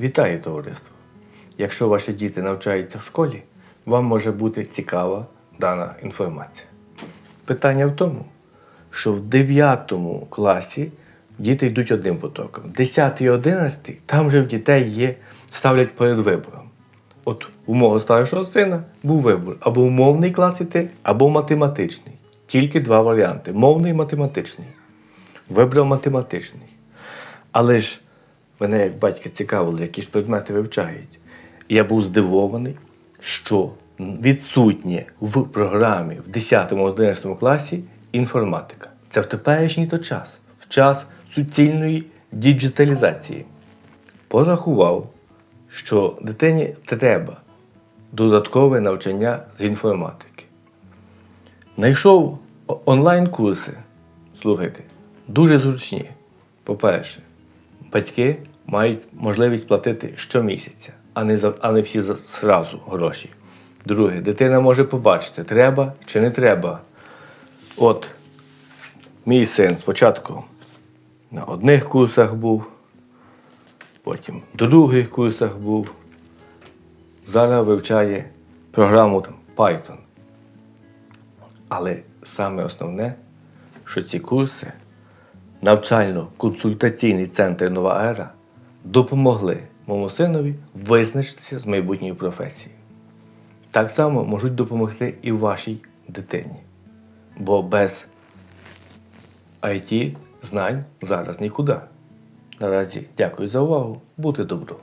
Вітаю товариство! Якщо ваші діти навчаються в школі, вам може бути цікава дана інформація. Питання в тому, що в 9 класі діти йдуть одним потоком. 10 і 11 там вже в дітей є, ставлять перед вибором. От у мого старшого сина був вибір або в мовний клас іти, або в математичний. Тільки два варіанти: мовний і математичний. Вибрав математичний. Але ж мене як батька цікавило, які ж предмети вивчають. Я був здивований, що відсутнє в програмі в 10-11 класі інформатика. Це в теперішній то час, в час суцільної діджиталізації. Порахував, що дитині треба додаткове навчання з інформатики. Знайшов о- онлайн-курси, слухайте, дуже зручні. По-перше, батьки мають можливість платити щомісяця, а не, за, а не всі зразу гроші. Друге, дитина може побачити, треба чи не треба. От мій син спочатку на одних курсах був, потім в других курсах був. Зараз вивчає програму там, Python. Але саме основне, що ці курси навчально-консультаційний центр Нова Ера допомогли моєму синові визначитися з майбутньою професією. Так само можуть допомогти і вашій дитині. Бо без IT знань зараз нікуди. Наразі дякую за увагу. Бути добро.